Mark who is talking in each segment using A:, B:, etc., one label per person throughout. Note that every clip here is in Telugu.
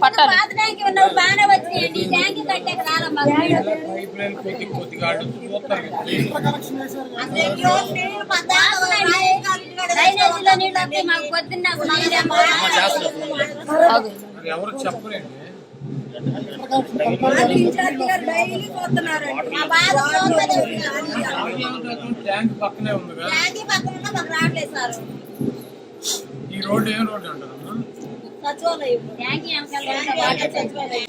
A: పక్కన ట్యాంక్
B: ఉన్నవి బాగానే వచ్చినాయండి ట్యాంక్ కట్టాక రాలే మాకు నీళ్ళు.
A: పైప్ లైన్ పెట్టి కొద్దిగా అడుగు చూస్తారు కదా.
B: డ్రైనేజీలో నీళ్ళు వస్తే మాకు పొద్దున్న
A: ఎవరు చెప్పలేండి. ట్యాంక్ పక్కనే ఉంది కదా? ఈ రోడ్డు ఏం రోడ్డు.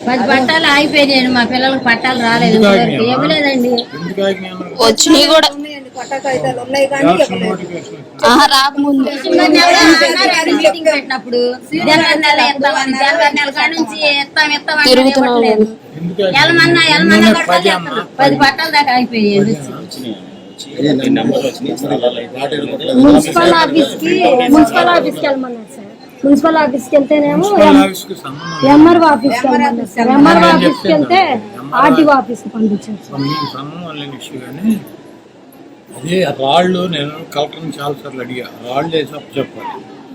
B: పది పట్టాలు ఆగిపోయాయండి మా పిల్లలకు పట్టాలు రాలేదు. ఇవ్వలేదండి?
C: వచ్చినాయి కూడా. రాకముందు
B: పెట్టినప్పుడు జనవరి నెల ఇస్తామని జనవరి నెల కాడ నుంచి ఇస్తాం ఇస్తాం
C: తిరుగుతున్నాం?
B: ఎలమన్నా
A: పది
B: పట్టాలు దాకా అయిపోయాయి
D: మున్సిపల్ ఆఫీస్కి మున్సిపల్ ఆఫీస్కి వెళ్ళమన్నారు సార్ మున్సిపల్ ఆఫీస్కి వెళ్తేనేమో
A: మున్సిపల్ ఆఫీస్కి లేదు.
D: ఎంఆర్ఓ ఆఫీస్కి వెళ్ళమన్నారు సార్ ఎంఆర్ఓ ఆఫీస్కి వెళ్తే ఆర్టీఓ ఆఫీస్కి పంపించారు సార్
A: మీకు సంబంధం లేని ఇష్యూ కానీ అదే రాళ్ళు నేను కలెక్టర్ని చాలా సార్లు అడిగా. రాళ్ళు వేసి అప్పు చెప్పాలి.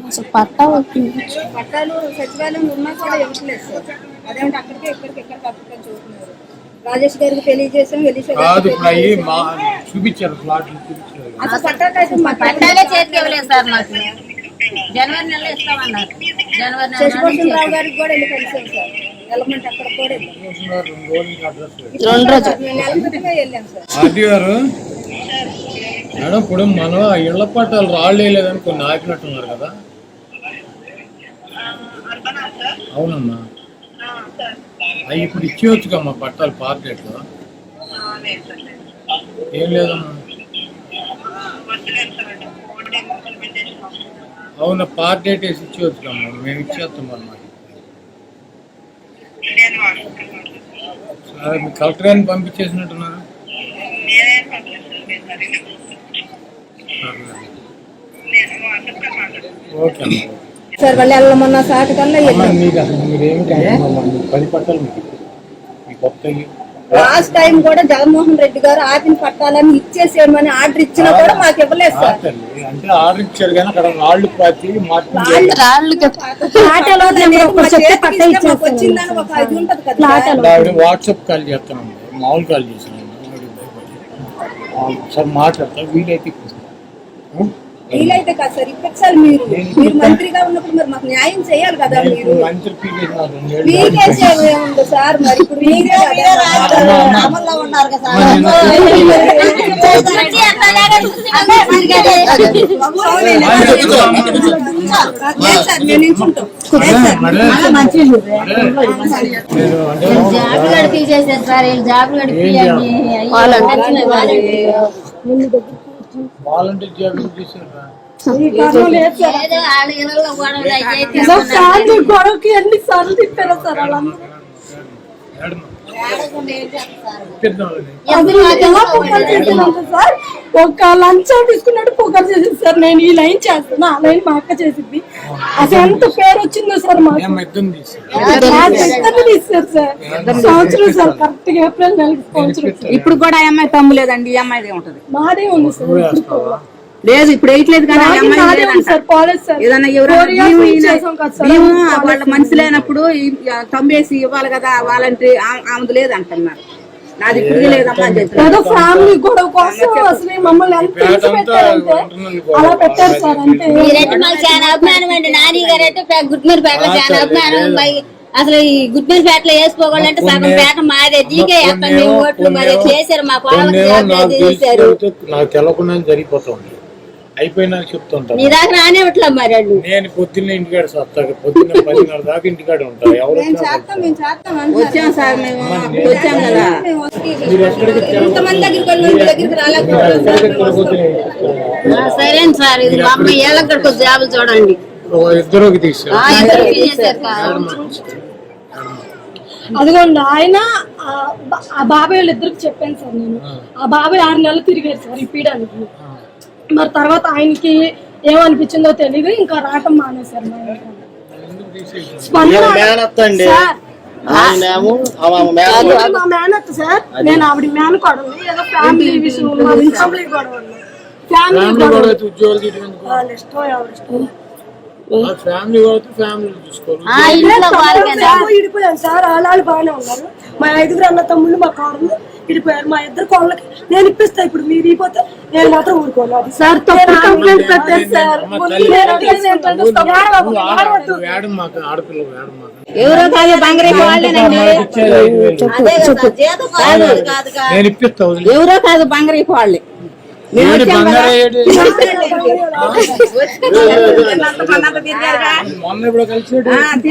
C: అసలు పట్టా
E: పట్టాలు సచివాలయం ఉన్నా కూడా ఇవ్వట్లేదు సార్. అదేమిటి అక్కడికి ఇక్కడికి ఎక్కడికి అక్కడికి చూస్తున్నారు. రాజేష్ గారికి తెలియజేసాం ఎలీషా
A: కాదు
E: గారికి
A: ఇప్పుడు అవి మా చూపించారు చూపించారు.
E: అసలు పట్టాలు అయితే మాకు
B: పట్టాలే చేతికి ఇవ్వలేదు సార్ మాకు. జనవరి నెలలో ఇస్తామన్నారు. జనవరి నెల
E: శశిభూషణ్ రావు గారికి కూడా వెళ్ళి కలిసాం సార్. వెళ్ళమంటే అక్కడ కూడా వెళ్ళాం.
A: చూస్తున్నారు రెండు రోజుల
E: నెల వెళ్ళాం సార్.
A: గారు? మేడం ఇప్పుడు మనం ఆ ఇళ్ళ పట్టాలు రాళ్ళేయలేదని కొన్ని ఆపినట్టున్నారు కదా. అవునమ్మా. అవి ఇప్పుడు ఇచ్చేయచ్చు కమ్మా పట్టాలు పార్టీలో ఏం లేదమ్మా. అవునా పార్టీ డేట్ వేసి ఇచ్చేయచ్చు కమ్మా మేము ఇచ్చేస్తాం అన్నమాట. సరే మీ కలెక్టర్ గారిని పంపించేసినట్టున్నారు ఓకే అమ్మా
E: సార్ వాళ్ళు వెళ్ళమన్న సాటి కల్లా
A: అమ్మా
E: వెళ్ళాం
A: మీకు అసలు మీరేమి కాదమ్మా మీకు పది పట్టాలు మీకు. మీ కొత్తవి.
E: లాస్ట్ టైం కూడా జగన్మోహన్ రెడ్డి గారు ఆపిన పట్టాలని ఇచ్చేసేయమని ఆర్డర్ ఇచ్చినా కూడా మాకు ఇవ్వలేదు సార్.
A: అంటే ఆర్డర్ ఇచ్చారు కానీ అక్కడ రాళ్ళు పాతి వాట్సాప్ కాల్ చేస్తాను. మామూలు కాల్ చేశాను. సార్ మాట్లాడతా. వీలైతే.
E: వీలైతే కాదు సార్ ఇప్పించాలి మీరు మీరు మంత్రిగా ఉన్నప్పుడు మరి మాకు న్యాయం చేయాలి కదా మీరు మీకే సార్ మరి ఇప్పుడు మీరే అమల్లో ఉన్నారు కదా
B: జాబ్ గడి తీసేసారు సార్ వీళ్ళు జాబ్ గడి తీయండి
A: వాలంటీర్ జాబ్
D: సార్లు గొడవకి ఎన్ని సార్లు తిప్పారు సార్ వాళ్ళందరూ? ఎలా సార్? ఒక లంచం తీసుకున్నట్టు పొగరు చేసింది సార్. నేను ఈ లైన్ చేస్తున్నా ఆ లైన్ మా అక్క చేసింది. అసలు ఎంత పేరు వచ్చిందో సార్ మాకు. సార్. సంవత్సరం సార్ కరెక్ట్గా ఏప్రిల్ నెలకి సంవత్సరం
F: ఇప్పుడు కూడా ఆ అమ్మాయి తమ్ము లేదండి ఈ అమ్మాయిదే ఉంటది.
D: మాదే ఉంది సార్.
F: లేదు ఇప్పుడు వేయట్లేదు కానీ ఏదన్నా ఎవరైనా మనిషి లేనప్పుడు తమ్మేసి ఇవ్వాలి కదా వాలంటీ ఆమెది లేదు అంటున్నారు నాది ఇప్పుడు లేదమ్మా
D: ఏదో ఫ్యామిలీ గొడవ కోసం అసలు మమ్మల్ని ఎంత
A: అంతా
D: పెట్టారంటే. అలా పెట్టారు సార్
B: మీరైతే మాకు చాలా అభిమానం అండి. నాని గారు అయితే చాలా అభిమానం. అసలు ఈ గుడ్మీరపేటలో వేసుకోవాలంటే సగం పేట మాదే. దీకే వేస్తాం మేము ఓట్లు మరి చేశారు మా జాబ్
A: నాకు
B: చేశారు?
A: తెలిసి నాకు తెలవకుండా జరిగిపోతుంది. అయిపోయినాక చెప్తుంటాను
B: నీ దాకా రానివ్వట్లే మరి వాళ్ళు.
A: నేను పొద్దున్నే ఇంటికాడ వస్తాను పొద్దున్న పదిన్నర దాకా ఇంటికాడ ఉంటాను ఎవరు
E: మేము
A: వచ్చినా
E: చేస్తాం మేము చేస్తాం అంటున్నారు.
F: వచ్చాం సార్ మేము వచ్చాం కదా.
A: మీరు
E: ఇంతమంది దగ్గరికి దగ్గరికి
A: మీరు
E: రాలేకపోతున్నాం సార్
B: సరే ఇది మా అమ్మ జాబులు చూడండి.
A: ఇద్దరికి తీసారు.
D: అదిగోండి ఆయన ఆ బాబాయ్ వాళ్ళిద్దరికి చెప్పాను సార్ నేను. ఆ. బాబాయ్ ఆరు నెలలు తిరిగారు సార్ ఇప్పడానికి మరి తర్వాత ఆయనకి ఏమనిపించిందో తెలియదు ఇంకా రావటం మానేశారు మా ఇంట్లో. స్పందన సార్ మా మేనత్త సార్. నేను ఆవిడ మేనకోడలు. ఏదో ఫ్యామిలీ విషయం మా ఫ్యామిలీ గొడవ. ఫ్యామిలీ
A: ఫ్యామిలీ
D: గొడవ ఇష్టం ఎవరి ఇష్టం?
A: ఫ్యామిలీ
D: సార్ ఇడిపోయాను సార్. వాళ్ళు బాగానే ఉన్నారు. మా ఐదుగురు అన్న తమ్ముళ్ళు మా కోడలు ఇడిపోయారు మా ఇద్దరు కోళ్ళకి నేను ఇప్పిస్తా ఇప్పుడు. మీరు ఇపోతే నేను మాత్రం ఊరుకోను. అది సార్ తప్పు కంప్లైంట్
F: ఎవరో కాదు బంగారీ వాళ్ళేనండి. ఎవరో కాదు వాళ్ళే.
A: మొన్న ఇప్పుడు కలిసి రాని.